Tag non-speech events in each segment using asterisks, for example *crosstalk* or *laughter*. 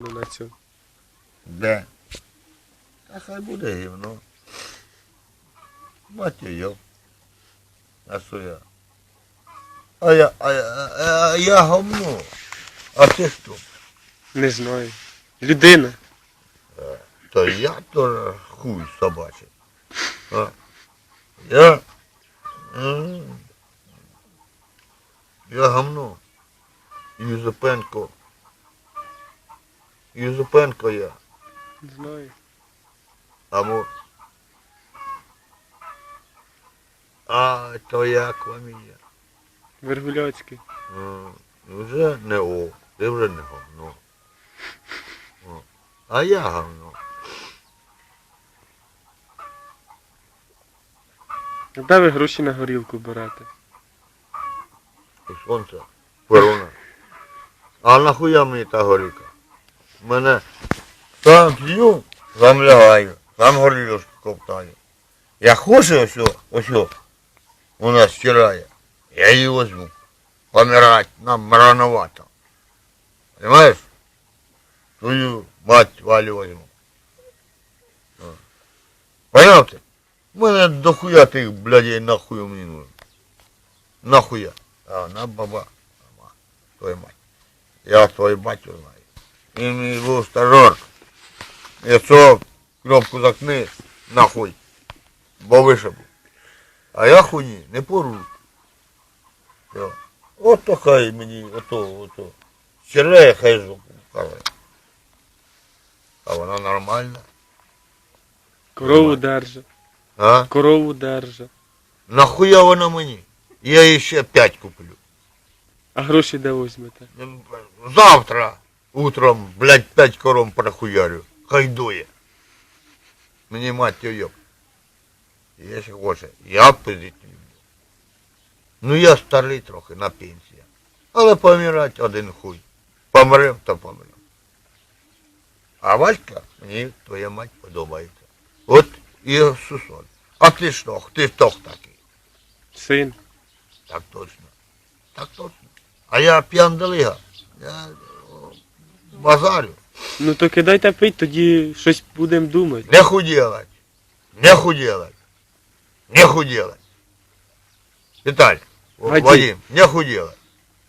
на цьому. Де? Та хай буде гівно. Мать його. А що я? А я, а я, а, а я говно. А ти хто? Не знаю. Людина. То я то хуй собачий. А? Я. Я говно. Юзупенко. Юзупенко я. Знаю. Або. А, то як вам є? Вергуляцький. М, Вже не о, ти вже не говно. О, А я говно. А Де ви гроші на горілку берете? І сонце, перуна. А нахуя мені та горілка? Мене сам п'ю, сам лягаю, сам горілочку ковтаю. Я хочу ось, ось у нас стирає, я її возьму. Помирать нам рановато. Понимаешь? Твою мать Валю возьму. Понял? Мене дохуя тих, блядей, нахуй мені нужно. Нахуя? А вона баба. Твою мать. Я твою батю знаю. Він мені був стажер. Якщо кнопку закни, нахуй. Бо вишибу. А я хуйні не пору. Все. От то хай мені, ото, ото. Сіреє хай жопу каже. А вона нормальна. Корову держа. А? Корову держа. Нахуя вона мені? Я їй ще п'ять куплю. А гроші де візьмете? Завтра утром, блядь, п'ять кором прохуярю. Хай дує. Мені мать йоп. Якщо хоче, я люблю. Ну я старий трохи на пенсії. Але помирать один хуй. Помрем, то помрем. А Валька, мені твоя мать подобається. От і Сусон. А ти що? Ти хто такий? Син. Так точно. Так точно. А я п'яндалига. Я базарю. Ну то кидайте пить, тоді щось будемо думати. Не худелать. Не худелать. Не худелать. Віталь, о, Вадим. Не худелать.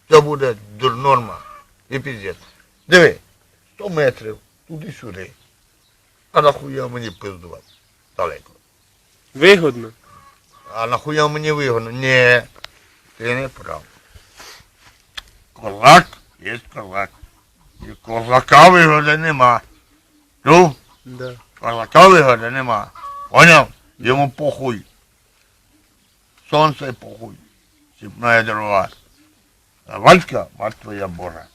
Це буде дур- норма. І піздець. Диви, 100 метрів туди-сюди. А нахуя мені пиздувати? Далеко. Вигодно. А нахуя мені вигодно? Ні, ти не прав. Козак є козак. І козака вигоди нема. Ну, Да. козака вигоди нема. Поняв? Йому похуй. Сонце похуй. Сіпна дрова. А Валька, мать твоя Божа.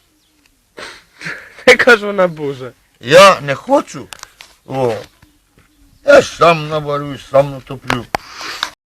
*laughs* Яка ж вона Божа. Я не хочу. О. Я ж сам наварюсь, сам натоплю.